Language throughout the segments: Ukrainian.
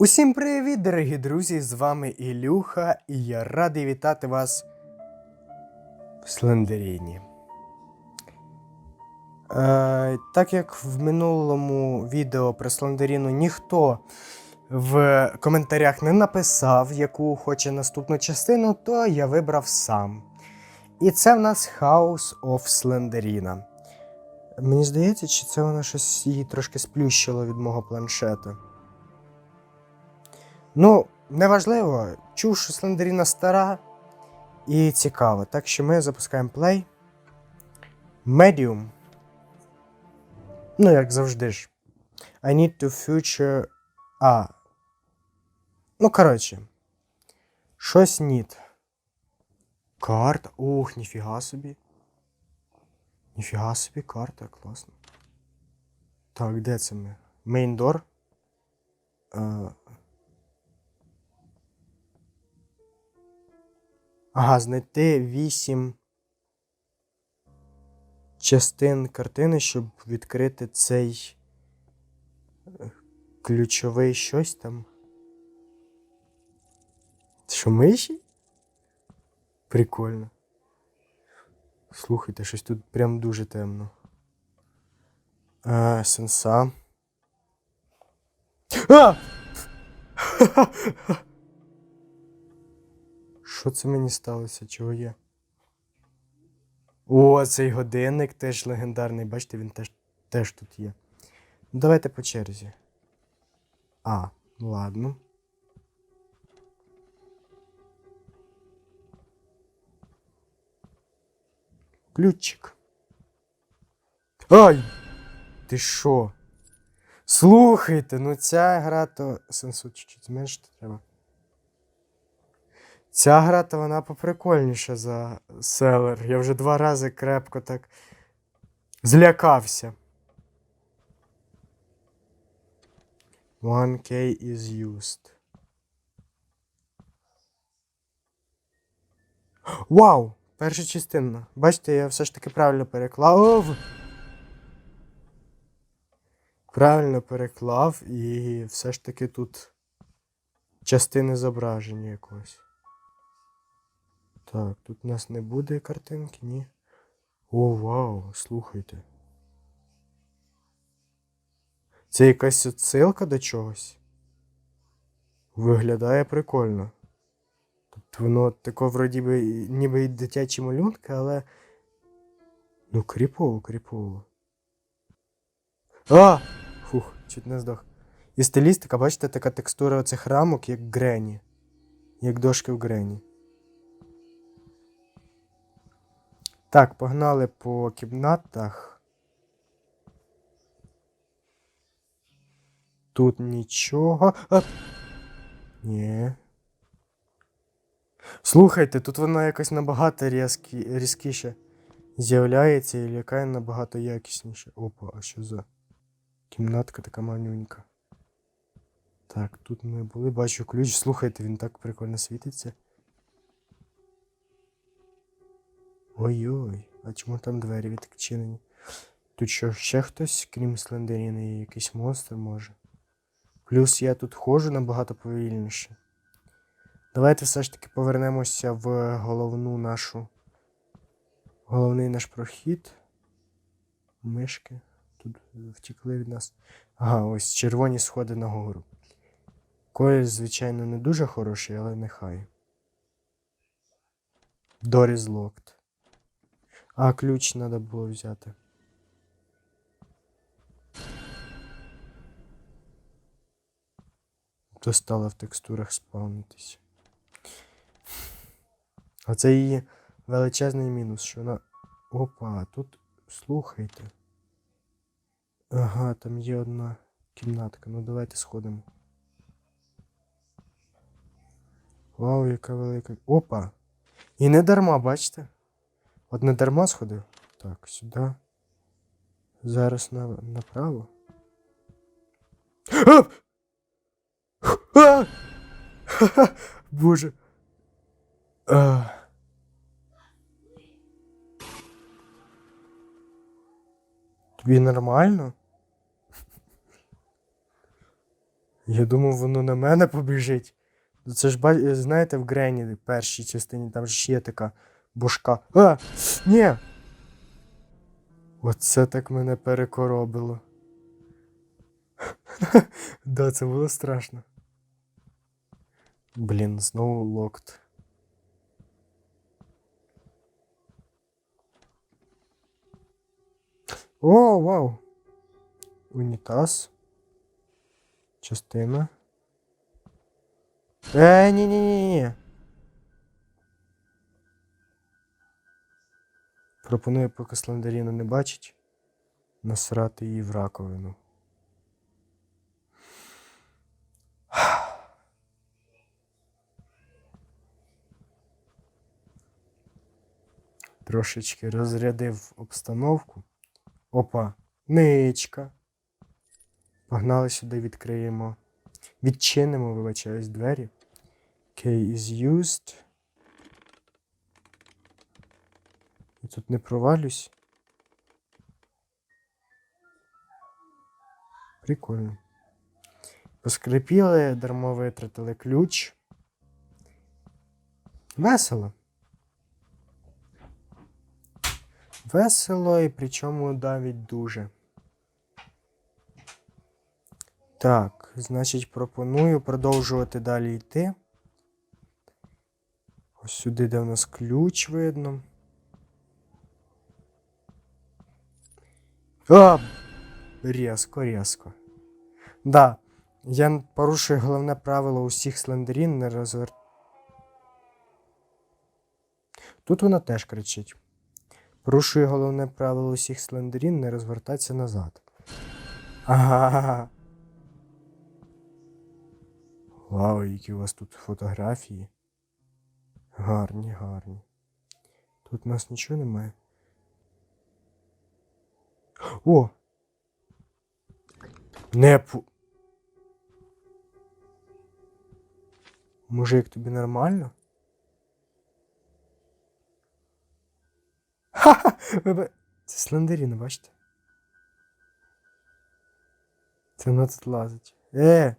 Усім привіт, дорогі друзі! З вами Ілюха, і я радий вітати вас в Слендеріні. Е, так як в минулому відео про Слендеріну ніхто в коментарях не написав, яку хоче наступну частину, то я вибрав сам. І це в нас House of Slenderina. Мені здається, чи це воно щось її трошки сплющило від мого планшета. Ну, неважливо, чув, що Слендеріна стара і цікаво. Так що ми запускаємо play. Medium. Ну, як завжди ж. I need to future. А. Ну, коротше. Щось need. Карта. Ух, ніфіга собі. Ніфіга собі, карта, класно. Так, де це ми? Main Ага, знайти вісім частин картини, щоб відкрити цей е, ключовий щось там. Що миші? Прикольно. Слухайте, щось тут прям дуже темно. А, сенса. А! Що це мені сталося? Чого є? О, цей годинник теж легендарний. Бачите, він теж, теж тут є. Ну, давайте по черзі. А, ладно. Ключик. Ай! Ти що? Слухайте, ну ця гра то сенсу чуть-чуть зменшити треба. Ця гра то вона поприкольніша за селер. Я вже два рази крепко так злякався. 1K is used. Вау! Перша частина. Бачите, я все ж таки правильно переклав. Правильно переклав, і все ж таки тут частини зображення якогось. Так, тут у нас не буде картинки, ні. О, вау, слухайте. Це якась отсилка до чогось. Виглядає прикольно. Тобто воно тако вроді би ніби і дитячі малюнки, але. Ну, кріпово, кріпово. А! Фух, чуть не здох. І стилістика, бачите, така текстура оцих рамок, як Грені. Як дошки в Грені. Так, погнали по кімнатах. Тут нічого. А! Ні. Слухайте, тут воно якось набагато різкі, різкіше з'являється і лякає набагато якісніше. Опа, а що за кімнатка така манюнька. Так, тут ми були, бачу ключ. Слухайте, він так прикольно світиться. Ой-ой, а чому там двері відчинені? Тут що, ще хтось, крім Слендеріна, є якийсь монстр може. Плюс я тут ходжу набагато повільніше. Давайте все ж таки повернемося в головну нашу. Головний наш прохід. Мишки. Тут втікли від нас. Ага, ось червоні сходи нагору. Колір, звичайно, не дуже хороший, але нехай. Is locked. А ключ треба було взяти. То стало в текстурах спавнитися. А це її величезний мінус, що вона. Опа, тут слухайте. Ага, там є одна кімнатка. Ну давайте сходимо. Вау, яка велика. Опа! І не дарма, бачите? От не дарма сходив. Так, сюди. Зараз на, направо. А! А! Ха-ха! Боже. Тобі нормально? Я думав, воно на мене побіжить. Це ж знаєте, в Грені першій частині там ж є така бошка. А! Ні! Оце так мене перекоробило. да, це було страшно. Блін, знову локт. О, вау! Унітаз. Частина. Е, ні, ні, ні, ні. Пропоную, поки Слендеріна не бачить, насрати її в раковину. Трошечки розрядив обстановку. Опа, ничка. Погнали сюди, відкриємо. Відчинимо, вибачаюсь, двері. Key is used. Тут не провалюсь. Прикольно. Поскрипіли, дармо витратили ключ. Весело. Весело і причому навіть дуже. Так, значить, пропоную продовжувати далі йти. Ось сюди, де в нас ключ видно. А! Різко, різко. Да, я порушую головне правило усіх слендерін не розвер... Тут вона теж кричить. Порушую головне правило усіх слендерін не розвертатися назад. Ага. Вау, які у вас тут фотографії. Гарні, гарні. Тут у нас нічого немає. О! Не пу... Мужик, тобі нормально? Ха-ха! Ви Це слендеріна, бачите? Це вона тут лазить. Е!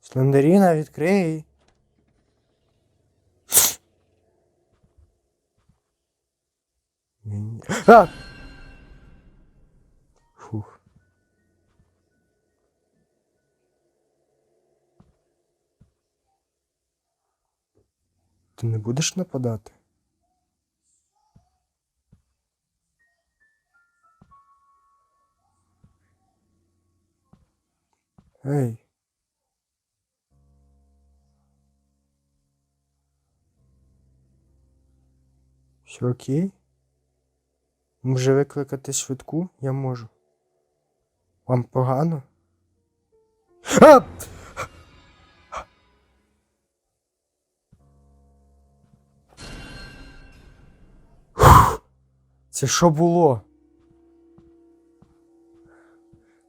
Слендеріна, відкрий. Ні-ні. А! Фух. Ти не будеш нападати? Ей. Все окей? Може викликати швидку? Я можу. Вам погано? А! Це що було?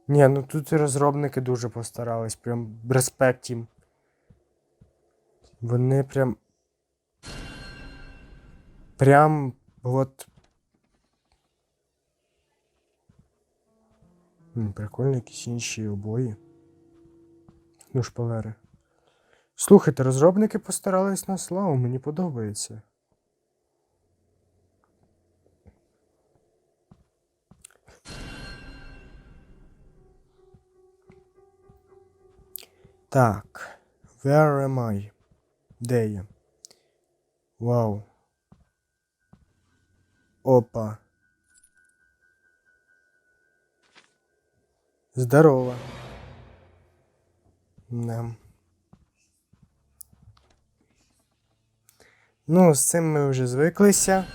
Ні, ну тут і розробники дуже постарались, прям респект їм. Вони прям. Прям от. М, Прикольно, якісь інші обої. Ну, шпалери. Слухайте, розробники постарались на славу, мені подобається. Так. Where am I? Де я? Вау. Опа. Здорово. Да. Ну, з цим ми вже звиклися.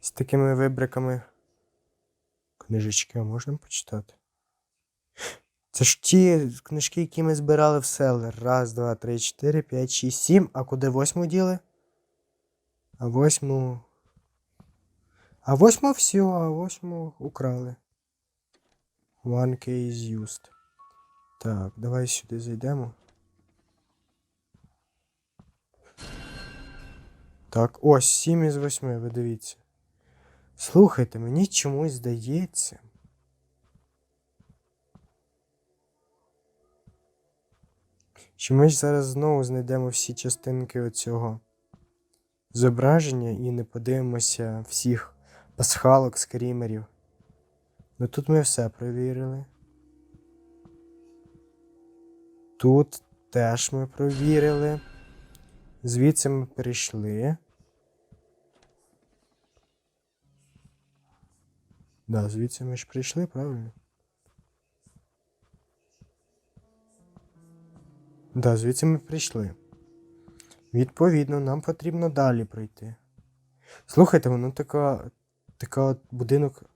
З такими вибриками. Книжечки а можна почитати? Це ж ті книжки, які ми збирали в селер. Раз, два, три, чотири, п'ять, шість, сім. А куди восьму діли? А восьму. А восьму все, а восьму украли. One K is used. Так, давай сюди зайдемо. Так, ось 7 із 8, ви дивіться. Слухайте, мені чомусь здається. Що ми ж зараз знову знайдемо всі частинки оцього зображення і не подивимося всіх пасхалок, скрімерів. Ну тут ми все провірили. Тут теж ми провірили. Звідси ми перейшли. Да, звідси ми ж прийшли, правильно? Да, звідси ми прийшли. Відповідно, нам потрібно далі пройти. Слухайте, воно така. Така от будинок.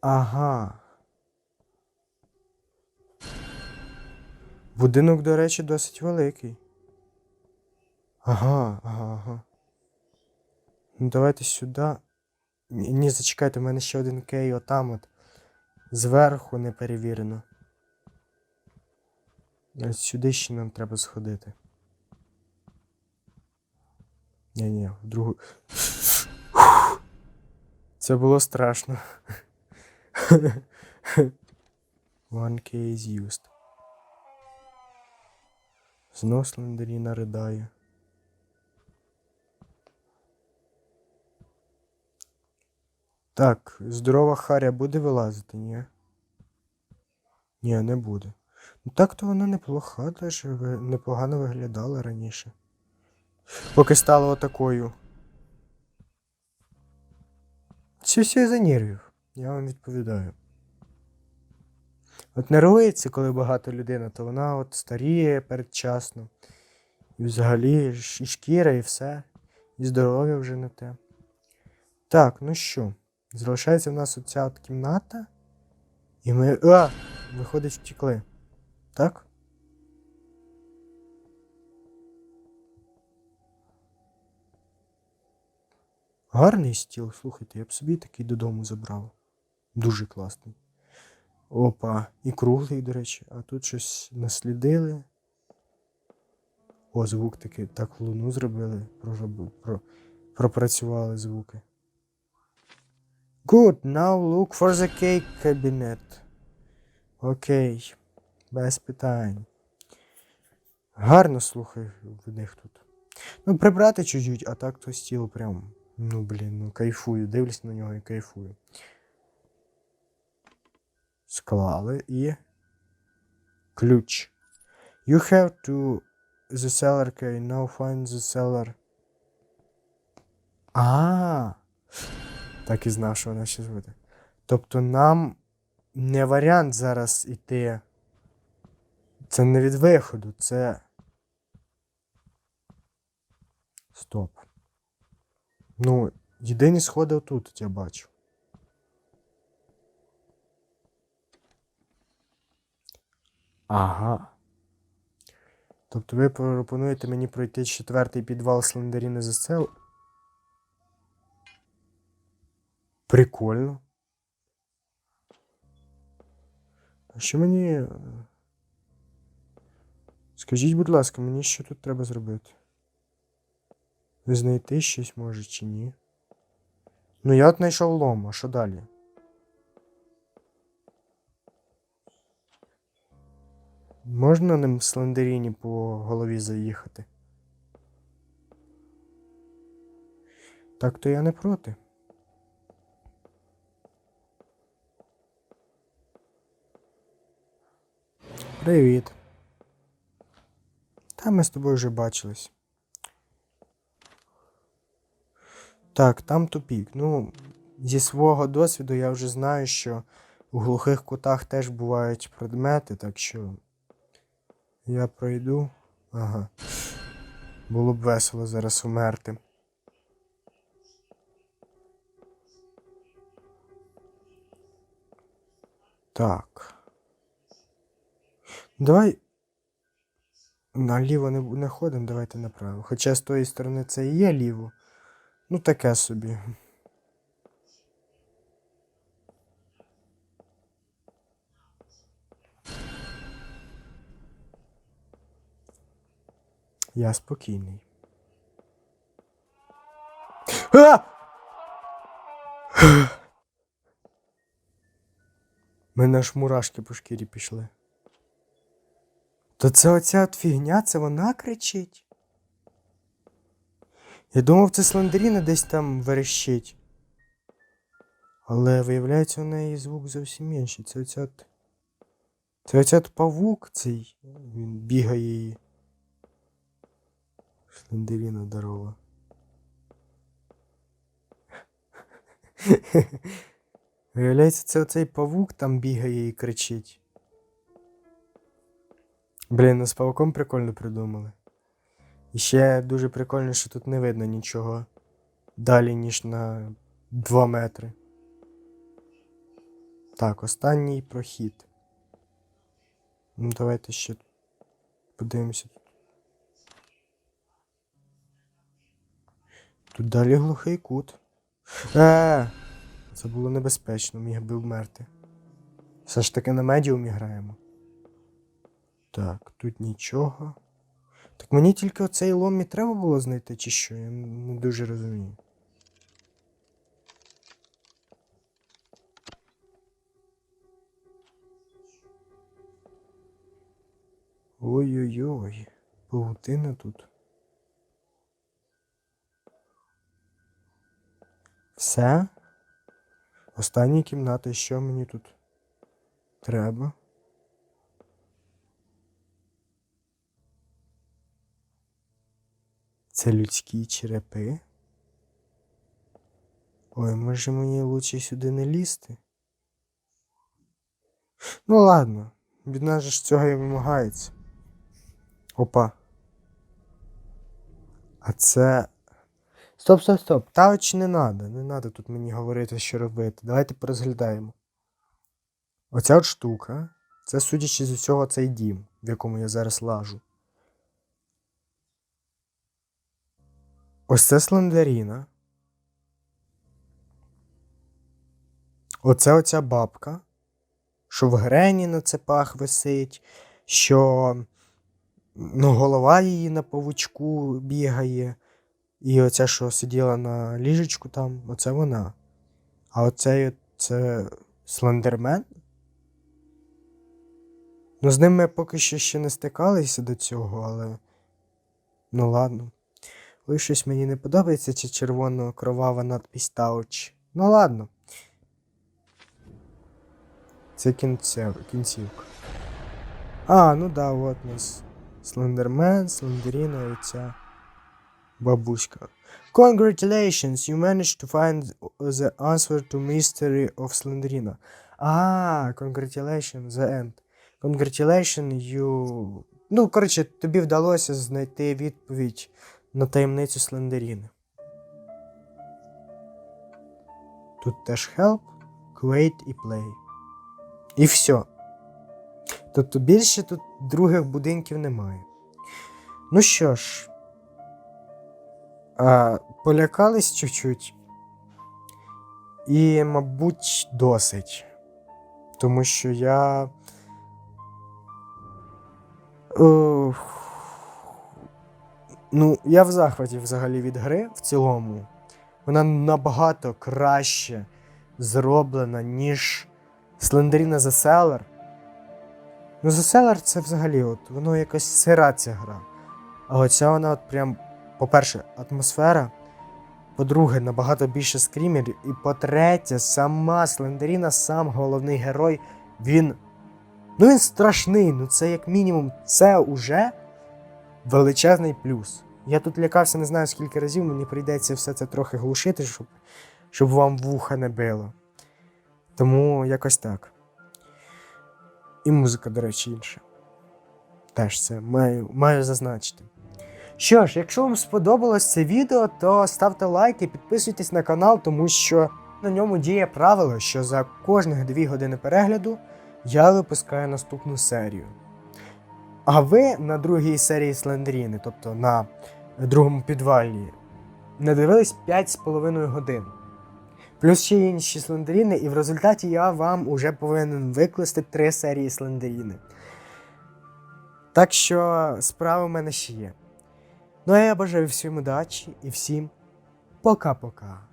Ага. Будинок, до речі, досить великий. Ага, ага, ага. Ну давайте сюди. Ні, ні, зачекайте, у мене ще один кей отам от. Зверху не перевірено. А Сюди ще нам треба сходити. Ні, ні, в другу. Це було страшно. One K is used. Знов Слендеріна ридає. Так, здорова Харя буде вилазити, ні? Ні, не буде. Ну так то вона неплоха, теж непогано виглядала раніше. Поки стала отакою. Це все із-за нервів, я вам відповідаю. От нервується, коли багато людина, то вона от старіє передчасно. І взагалі і шкіра, і все. І здоров'я вже не те. Так, ну що, залишається в нас оця от кімната. І ми. А! Виходить, втекли. Так? Гарний стіл, слухайте, я б собі такий додому забрав. Дуже класний. Опа, і круглий, до речі, а тут щось наслідили. О, звук такий, так луну зробили, про, пропрацювали звуки. Good, now look for the cake cabinet. Окей, без питань. Гарно слухай в них тут. Ну, прибрати чуть-чуть, а так то стіл прям. Ну, блін, ну кайфую. Дивлюсь на нього і кайфую. Склали і. Ключ. You have to the seller key. Now find the seller. А. Так і знав, що вона ще буде. Тобто нам не варіант зараз іти. Це не від виходу, це. Стоп. Ну, єдині сходи отут, я бачу. Ага. Тобто ви пропонуєте мені пройти четвертий підвал Слендеріни за сел. Прикольно. А що мені. е, Скажіть, будь ласка, мені що тут треба зробити? Знайти щось може чи ні? Ну, я от знайшов лом, а що далі? Можна ним слендеріні по голові заїхати? Так то я не проти. Привіт. Та ми з тобою вже бачились. Так, там тупік. Ну, зі свого досвіду я вже знаю, що у глухих кутах теж бувають предмети, так що я пройду. Ага. Було б весело зараз умерти. Так. Давай. Наліво не, не ходимо, давайте направо. Хоча з тої сторони це і є ліво. Ну, таке собі. Я спокійний. А! Мене аж мурашки по шкірі пішли. То це оця от фігня, це вона кричить. Я думав, це Слендеріна десь там верещить. Але виявляється, у неї звук зовсім інший. Це оця от... Це оця от павук цей. Він бігає її. Слендеріна здорова. Виявляється, це оцей павук там бігає і кричить. Блін, ну з павуком прикольно придумали. І ще дуже прикольно, що тут не видно нічого далі, ніж на 2 метри. Так, останній прохід. Ну, давайте ще подивимося. Тут далі глухий кут. Е, це було небезпечно, міг би вмерти. Все ж таки на медіумі граємо. Так, тут нічого. Так мені тільки оцей лом треба було знайти, чи що? Я не дуже розумію. Ой-ой-ой, паутина тут. Все? Остання кімната, що мені тут треба? Це людські черепи? Ой, може мені лучше сюди не лізти? Ну ладно, від нас ж цього і вимагається. Опа. А це. Стоп, стоп, стоп. Та оч не надо. Не надо тут мені говорити, що робити. Давайте порозглядаємо. Оця от штука. Це, судячи з усього, цей дім, в якому я зараз лажу. Ось це Слендеріна. Оце оця бабка, що в грені на цепах висить, що ну, голова її на павучку бігає. І оця, що сиділа на ліжечку там, оце вона. А оцей це Слендермен. Ну, з ним ми поки що ще не стикалися до цього, але. Ну ладно. Ой, щось мені не подобається, чи червоно кровава надпись Тауч. Ну ладно. Це кінцев, кінцівка. А, ну да, от нас Слендермен, Слендеріна і ця бабуська. Congratulations, you managed to find the answer to mystery of Slenderina. А, congratulations, the end. Congratulations, you... Ну, коротше, тобі вдалося знайти відповідь на таємницю Слендеріни. Тут теж help, create і play. І все. Тобто більше тут других будинків немає. Ну що ж, а, полякались чуть-чуть. І, мабуть, досить. Тому що я. Ух. Ну, я в захваті взагалі від гри в цілому. Вона набагато краще зроблена, ніж Slenderina The Seller. Ну, The Seller це взагалі от, воно якась сира ця гра. А оця вона от прям, по-перше, атмосфера. По-друге, набагато більше скрімерів. І по-третє, сама Слендеріна, сам головний герой, він. Ну він страшний. Ну це як мінімум, це уже величезний плюс. Я тут лякався не знаю скільки разів, мені прийдеться все це трохи глушити, щоб, щоб вам вуха не било. Тому якось так. І музика, до речі, інша. Теж це маю, маю зазначити. Що ж, якщо вам сподобалось це відео, то ставте лайк і підписуйтесь на канал, тому що на ньому діє правило, що за кожних 2 години перегляду я випускаю наступну серію. А ви на другій серії Слендеріни, тобто на другому підвалі, не дивились 5,5 годин. Плюс ще інші Слендеріни, і в результаті я вам уже повинен викласти 3 серії Слендеріни. Так що справа в мене ще є. Ну а я бажаю всім удачі і всім пока-пока.